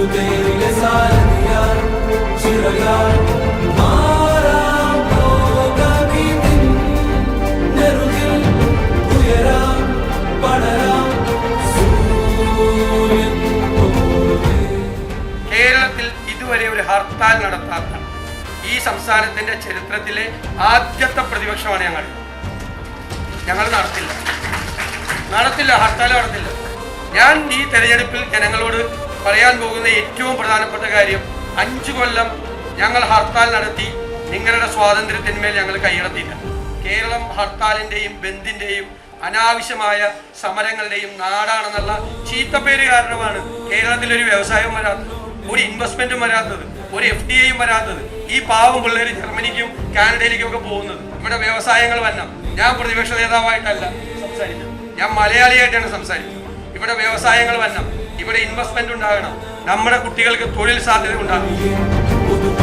കുരുതേരിലെ സാരഥിയാർ ചിറയാർ മാറാം ലോകമീതിൻ നെറുകിൽ ഉയരാം പടരാം സൂര്യൻ കേരളത്തിൽ ഇതുവരെ ഒരു ഹർത്താൽ നടത്താത്ത ഈ സംസ്ഥാനത്തിന്റെ ചരിത്രത്തിലെ ആദ്യത്തെ പ്രതിപക്ഷമാണ് ഞങ്ങൾ. ഞങ്ങൾ നടത്തില്ല. നടത്തില്ല ഹർത്താൽ നടത്തില്ല. ഞാൻ ഈ തെരഞ്ഞെടുപ്പിൽ ജനങ്ങളോട് പറയാൻ പോകുന്ന ഏറ്റവും പ്രധാനപ്പെട്ട കാര്യം അഞ്ചു കൊല്ലം ഞങ്ങൾ ഹർത്താൽ നടത്തി നിങ്ങളുടെ സ്വാതന്ത്ര്യത്തിന്മേൽ ഞങ്ങൾ കൈയടത്തില്ല കേരളം ഹർത്താലിന്റെയും ബന്ദിന്റെയും അനാവശ്യമായ സമരങ്ങളുടെയും നാടാണെന്നുള്ള ചീത്തപ്പേര് കാരണമാണ് കേരളത്തിൽ ഒരു വരാത്തത് ഒരു ഇൻവെസ്റ്റ്മെന്റും വരാത്തത് ഒരു എഫ് ഡി ഐയും വരാത്തത് ഈ പാവം പിള്ളേർ ജർമ്മനിക്കും കാനഡയിലേക്കും ഒക്കെ പോകുന്നത്. നമ്മുടെ വ്യവസായങ്ങൾ വന്ന. ഞാൻ പ്രതിപക്ഷ നേതാവായിട്ടല്ല സംസാരിക്കുന്നത് ഞാൻ മലയാളിയായിട്ടാണ് സംസാരിക്കുന്നത് ഇവിടെ വ്യവസായങ്ങൾ വരണം ഇവിടെ ഇൻവെസ്റ്റ്മെന്റ് ഉണ്ടാകണം. നമ്മുടെ കുട്ടികൾക്ക് തൊഴിൽ സാധ്യത ഉണ്ടാകണം